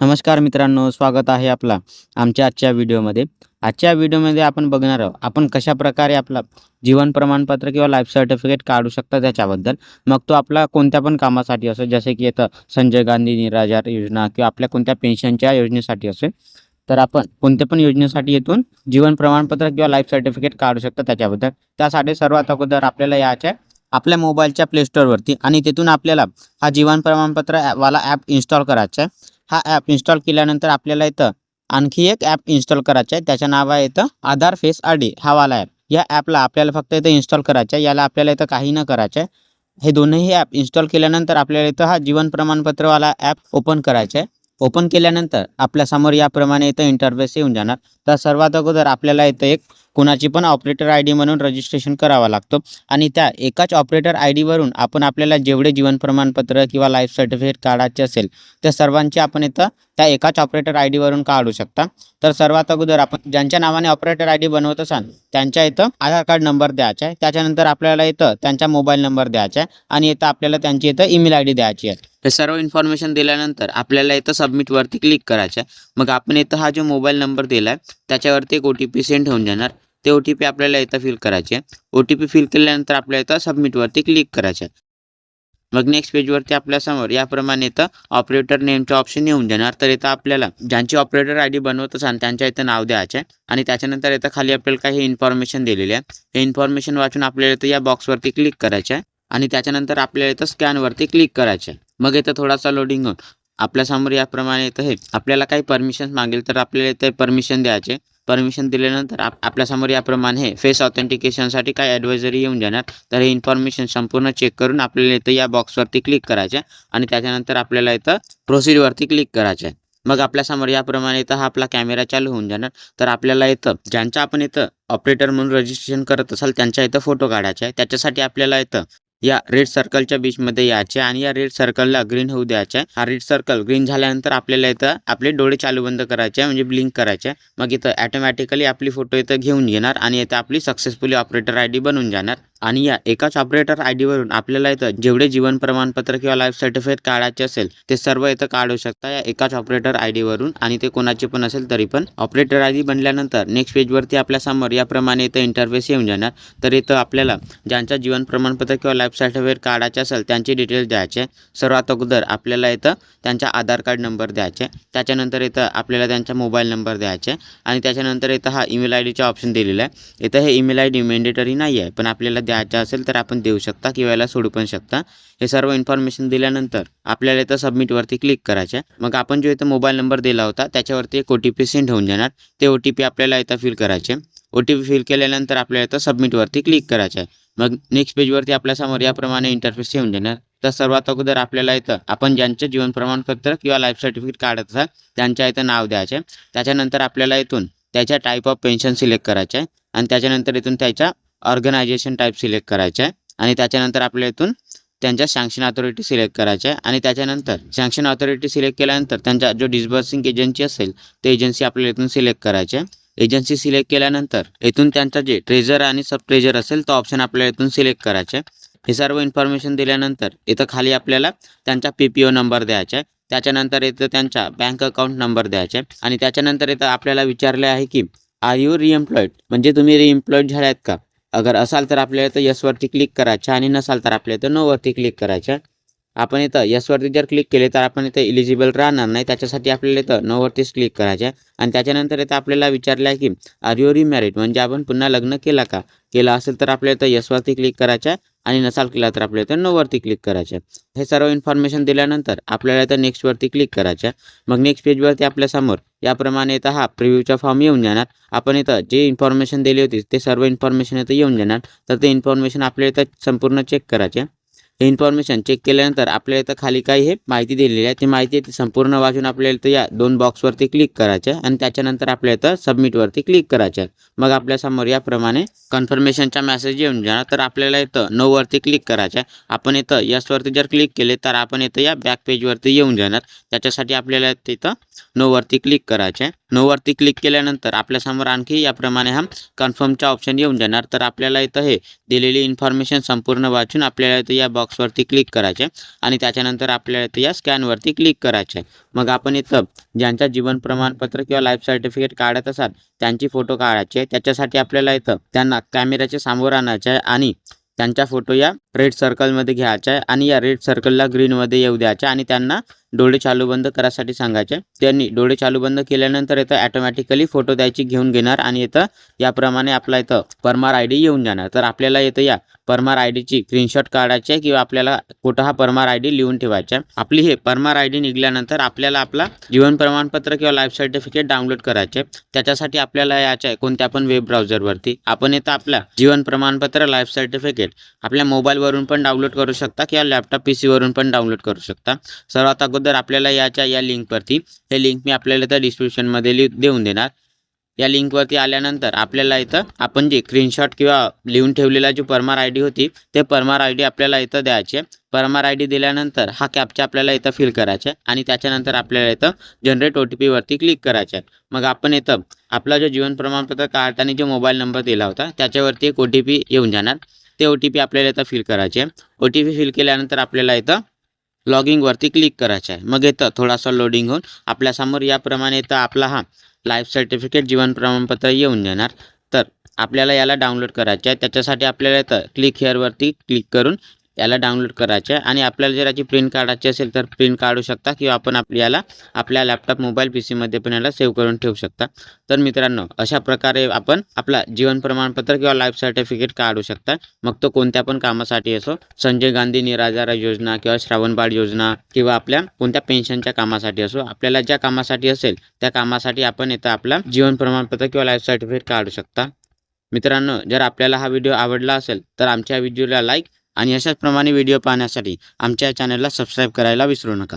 नमस्कार मित्रांनो स्वागत आहे आपला आमच्या आजच्या व्हिडिओमध्ये. आजच्या व्हिडिओमध्ये आपण बघणार आहोत आपण कशा प्रकारे आपला जीवन प्रमाणपत्र किंवा लाईफ सर्टिफिकेट काढू शकता त्याच्याबद्दल. मग तो आपला कोणत्या पण कामासाठी असो जसे की येतं संजय गांधी निराधार योजना किंवा आपल्या कोणत्या पेन्शनच्या योजनेसाठी असेल तर आपण कोणत्या पण योजनेसाठी येथून जीवन प्रमाणपत्र किंवा लाईफ सर्टिफिकेट काढू शकता त्याच्याबद्दल. त्यासाठी सर्वात अगोदर आपल्याला याच्या आपल्या मोबाईलच्या प्ले स्टोअरवरती आणि तिथून आपल्याला हा जीवन प्रमाणपत्र वाला ॲप इन्स्टॉल करायचा आहे. हा ॲप इन्स्टॉल केल्यानंतर आपल्याला इथं आणखी एक ॲप इन्स्टॉल करायचं आहे. त्याचं नाव आहे इथं आधार फेस आर डी हा वाला ॲप या ॲपला आपल्याला फक्त इथं इन्स्टॉल करायचं आहे. याला आपल्याला इथं काही न करायचं आहे. हे दोन्ही ॲप इन्स्टॉल केल्यानंतर आपल्याला इथं हा जीवन प्रमाणपत्रवाला ॲप ओपन करायचा आहे. ओपन केल्यानंतर आपल्यासमोर याप्रमाणे इथं इंटरफेस येऊन जाणार. तर सर्वात अगोदर आपल्याला इथं एक कुणाची पण ऑपरेटर आय डी म्हणून रजिस्ट्रेशन करावा लागतो. आणि त्या एकाच ऑपरेटर आय डीवरून आपण आपल्याला जेवढे जीवन प्रमाणपत्र किंवा लाईफ सर्टिफिकेट काढायचे असेल त्या सर्वांची आपण इथं त्या एकाच ऑपरेटर आय डीवरून काढू शकता. तर सर्वात अगोदर आपण ज्यांच्या नावाने ऑपरेटर आय डी बनवत असाल त्यांच्या इथं आधार कार्ड नंबर द्यायचा आहे. त्याच्यानंतर आपल्याला इथं त्यांचा मोबाईल नंबर द्यायचा आहे आणि इथं आपल्याला त्यांची इथं ईमेल आय डी द्यायची आहे. हे सर्व इन्फॉर्मेशन दिल्यानंतर आपल्याला इथं सबमिटवरती क्लिक करायचं आहे. मग आपण इथं हा जो मोबाईल नंबर दिला आहे त्याच्यावरती एक ओ टी पी सेंड होऊन जाणार. ते ओ टी पी आपल्याला इथं फिल करायचे. ओ टी पी फिल केल्यानंतर आपल्याला इथं सबमिटवरती क्लिक करायचे. मग नेक्स्ट पेजवरती आपल्यासमोर याप्रमाणे इथं ऑपरेटर नेमचं ऑप्शन येऊन देणार तर इथं आपल्याला ज्यांची ऑपरेटर आय डी बनवत असाल त्यांच्या इथं नाव द्यायचं आहे आणि त्याच्यानंतर इथं खाली आपल्याला काही इन्फॉर्मेशन दिलेली आहे. हे इन्फॉर्मेशन वाचून आपल्याला इथं या बॉक्सवरती क्लिक करायचं आहे आणि त्याच्यानंतर आपल्याला इथं स्कॅनवरती क्लिक करायचं आहे. मग इथं थोडासा लोडिंग होऊन आपल्यासमोर याप्रमाणे इथं हे आपल्याला काही परमिशन मागेल तर आपल्याला इथे परमिशन द्यायचे. परमिशन दिल्यानंतर आप आपल्यासमोर याप्रमाणे हे फेस ऑथेंटिकेशनसाठी काय ॲडवायझरी येऊन जाणार. तर हे इन्फॉर्मेशन संपूर्ण चेक करून आपल्याला इथं या बॉक्सवरती क्लिक करायचं आहे आणि त्याच्यानंतर आपल्याला इथं प्रोसिडवरती क्लिक करायचं आहे मग आपल्यासमोर याप्रमाणे इथं हा आपला कॅमेरा चालू होऊन जाणार. तर आपल्याला इथं ज्यांचा आपण इथं ऑपरेटर म्हणून रजिस्ट्रेशन करत असाल त्यांच्या इथं फोटो काढायचा आहे. त्याच्यासाठी आपल्याला इथं या रेड सर्कलच्या बीचमध्ये यायचे आणि या रेड सर्कलला ग्रीन होऊ द्यायचे. हा रेड सर्कल ग्रीन झाल्यानंतर आपल्याला इथं आपले डोळे चालू बंद करायचे म्हणजे ब्लिंक करायचे. मग इथं ॲटोमॅटिकली आपली फोटो इथं घेऊन येणार आणि इथं आपली सक्सेसफुली ऑपरेटर आय डी बनून जाणार. आणि या एकाच ऑपरेटर आय डीवरून आपल्याला इथं जेवढे जीवन प्रमाणपत्र किंवा लाईफ सर्टिफिकेट काढायचे असेल ते सर्व इथं काढू शकता या एकाच ऑपरेटर आय डीवरून आणि ते कोणाचे पण असेल तरी पण ऑपरेटर आय डी बनल्यानंतर नेक्स्ट पेजवरती आपल्यासमोर याप्रमाणे इथं इंटरफेस येऊन जाणार. तर इथं आपल्याला ज्यांचं जीवन प्रमाणपत्र किंवा लाईफ सर्टिफिकेट काढायचे असेल त्यांचे डिटेल्स द्यायचे. सर्वात अगोदर आपल्याला इथं त्यांचा आधार कार्ड नंबर द्यायचे. त्याच्यानंतर इथं आपल्याला त्यांचा मोबाईल नंबर द्यायचे. आणि त्याच्यानंतर इथं हा ईमेल आय डीचा ऑप्शन दिलेला आहे. इथं हे ईमेल आय डी मेंडेटरी नाही आहे पण आपल्याला द्यायचं असेल तर आपण देऊ शकता किंवा याला सोडू पण शकता. हे सर्व इन्फॉर्मेशन दिल्यानंतर आपल्याला इथं सबमिटवरती क्लिक करायचं आहे. मग आपण जो इथं मोबाईल नंबर दिला होता त्याच्यावरती एक ओ टी पी सेंड होऊन जाणार. ते ओ टी पी आपल्याला इथं फिल करायचे ओ टी पी फिल केल्यानंतर आपल्याला इथं सबमिटवरती क्लिक करायचं आहे. मग नेक्स्ट पेजवरती आपल्यासमोर याप्रमाणे इंटरफेस येऊन जाणार. तर सर्वात अगोदर आपल्याला इथं आपण ज्यांचं जीवन प्रमाणपत्र किंवा लाईफ सर्टिफिकेट काढत असाल त्यांच्या इथं नाव द्यायचे त्याच्यानंतर आपल्याला इथून त्याच्या टाईप ऑफ पेन्शन सिलेक्ट करायचं आहे. आणि त्याच्यानंतर इथून त्याच्या ऑर्गनायझेशन टाईप सिलेक्ट करायचं आहे आणि त्याच्यानंतर आपल्या इथून त्यांच्या सँक्शन ऑथॉरिटी सिलेक्ट करायच्या आहे आणि त्याच्यानंतर सँक्शन ऑथॉरिटी सिलेक्ट केल्यानंतर त्यांचा जो डिस्बर्सिंग एजन्सी असेल ते एजन्सी आपल्याला इथून सिलेक्ट करायचे आहे एजन्सी सिलेक्ट केल्यानंतर इथून त्यांचा जे ट्रेजर आणि सब ट्रेजर असेल तो ऑप्शन आपल्याला इथून सिलेक्ट करायचे आहे हे सर्व इन्फॉर्मेशन दिल्यानंतर इथं खाली आपल्याला त्यांचा पी पी ओ नंबर द्यायचा आहे. त्याच्यानंतर इथं त्यांचा बँक अकाउंट नंबर द्यायचा आहे. आणि त्याच्यानंतर इथं आपल्याला विचारले आहे की आर यू रिएम्प्लॉईड म्हणजे तुम्ही रिएम्प्लॉईड झाले आहेत का? अगर असाल तर आपल्याला इथं यसवरती क्लिक करायचं आणि नसाल तर आपल्या इथं नोवरती क्लिक करायचं. आपण इथं यसवरती जर क्लिक केले तर आपण इथं इलिजिबल राहणार नाही. त्याच्यासाठी आपल्याला इथं नोवरतीच क्लिक करायचं आहे. आणि त्याच्यानंतर इथं आपल्याला विचारलं आहे की आर यू रिमॅरिड म्हणजे आपण पुन्हा लग्न केला का? केला असेल तर आपल्या इथं यसवरती क्लिक करायचं आहे आणि नसाल केला तर आपल्या इथं नोवरती क्लिक करायचं आहे हे सर्व इन्फॉर्मेशन दिल्यानंतर आपल्याला इथं नेक्स्टवरती क्लिक करायचं आहे मग नेक्स्ट पेजवरती आपल्यासमोर याप्रमाणे इथं हा प्रिव्ह्यूचा फॉर्म येऊन जाणार. आपण इथं जे इन्फॉर्मेशन दिली होती ते सर्व इन्फॉर्मेशन इथं येऊन जाणार. तर ते इन्फॉर्मेशन आपल्याला इथं संपूर्ण चेक करायचे इन्फॉर्मेशन चेक केल्यानंतर आपल्याला इथं खाली काही हे माहिती दिलेली आहे. ती माहिती ती संपूर्ण वाचून आपल्याला इथं या दोन बॉक्सवरती क्लिक करायचं आहे आणि त्याच्यानंतर आपल्या इथं सबमिटवरती क्लिक करायचं आहे. मग आपल्यासमोर याप्रमाणे कन्फर्मेशनचा मेसेज येऊन जाणार. तर आपल्याला इथं नोवरती क्लिक करायचं आहे. आपण इथं यसवरती जर क्लिक केले तर आपण इथं या बॅक पेजवरती येऊन जाणार. त्याच्यासाठी आपल्याला तिथं नोवरती क्लिक करायचे. आहे नोवरती क्लिक केल्यानंतर आपल्यासमोर आणखी याप्रमाणे हा कन्फर्मचा ऑप्शन येऊन जाणार. तर आपल्याला इथं हे दिलेली इन्फॉर्मेशन संपूर्ण वाचून आपल्याला इथं या बॉक्सवरती क्लिक करायचे. आणि त्याच्यानंतर आपल्याला इथं या स्कॅनवरती क्लिक करायचे. आहे मग आपण इथं ज्यांच्या जीवन प्रमाणपत्र किंवा लाईफ सर्टिफिकेट काढत असाल त्यांची फोटो काढायचे. आहे. त्याच्यासाठी आपल्याला इथं त्यांना कॅमेऱ्याच्या समोर आणायचे आहे आणि त्यांचा फोटो या रेड सर्कलमध्ये घ्यायचा आहे आणि या रेड सर्कलला ग्रीनमध्ये येऊ द्यायचा. आणि त्यांना डोळे चालू बंद करायसाठी सांगायचे. त्यांनी डोळे चालू बंद केल्यानंतर इथं ॲटोमॅटिकली फोटो द्यायची घेऊन घेणार आणि इथं याप्रमाणे आपला इथं परमार आय डी येऊन जाणार. तर आपल्याला इथं या परमार आय डीची स्क्रीनशॉट काढायची आहे किंवा आपल्याला कुठं हा परमार आय डी लिहून ठेवायचा आहे. आपली हे परमार आय डी निघाल्यानंतर आपल्याला आपला जीवन प्रमाणपत्र किंवा लाईफ सर्टिफिकेट डाउनलोड करायचे त्याच्यासाठी आपल्याला यायचं आहे कोणत्या पण वेब ब्राउझरवरती आपण इथं आपलं जीवन प्रमाणपत्र लाईफ सर्टिफिकेट आपल्या मोबाईलवरून पण डाउनलोड करू शकता किंवा लॅपटॉप पी सीवरून पण डाउनलोड करू शकता. सर्वात अगोदर आपल्याला याच्या या लिंकवरती हे लिंक मी आपल्याला इथं डिस्क्रिप्शनमध्ये लि देऊन देणार. या लिंकवरती आल्यानंतर आपल्याला इथं आपण जे स्क्रीनशॉट किंवा लिहून ठेवलेला जो परमार आय डी होती ते परमार आय डी आपल्याला इथं द्यायची आहे. परमार आय डी दिल्यानंतर हा कॅपचा आपल्याला इथं फिल करायचा आहे आणि त्याच्यानंतर आपल्याला इथं जनरेट ओ टी पीवरती क्लिक करायचं आहे. मग आपण इथं आपला जो जीवन प्रमाणपत्र काढताना जो मोबाईल नंबर दिला होता त्याच्यावरती एक ओ टी पी येऊन जाणार. ते ओ टी पी आपल्याला इथं फिल करायचे ओ टी पी फिल केल्यानंतर आपल्याला इथं लॉगिंगवरती क्लिक करायचं आहे. मग येतं थोडासा लोडिंग होऊन आपल्यासमोर याप्रमाणे तर आपला हा लाईफ सर्टिफिकेट जीवन प्रमाणपत्र येऊन जाणार. तर आपल्याला याला डाउनलोड करायचं आहे. त्याच्यासाठी आपल्याला येतं क्लिक हेअरवरती क्लिक करून याला डाउनलोड करायचं आहे. आणि आपल्याला जर याची प्रिंट काढायची असेल तर प्रिंट काढू शकता किंवा आपण आपल्याला आपल्या लॅपटॉप मोबाईल पी सीमध्ये पण याला सेव्ह करून ठेवू शकता. तर मित्रांनो अशा प्रकारे आपण आपला जीवन प्रमाणपत्र किंवा लाईफ सर्टिफिकेट काढू शकता. मग तो कोणत्या पण कामासाठी असो संजय गांधी निराधार योजना किंवा श्रावणबाळ योजना किंवा आपल्या कोणत्या पेन्शनच्या कामासाठी असो आपल्याला ज्या कामासाठी असेल त्या कामासाठी आपण इथं आपला जीवन प्रमाणपत्र किंवा लाईफ सर्टिफिकेट काढू शकता. मित्रांनो जर आपल्याला हा व्हिडिओ आवडला असेल तर आमच्या व्हिडिओला लाईक आणि अशाच प्रमाणे व्हिडिओ पाहण्यासाठी आमच्या चॅनलला सबस्क्राईब करायला विसरू नका.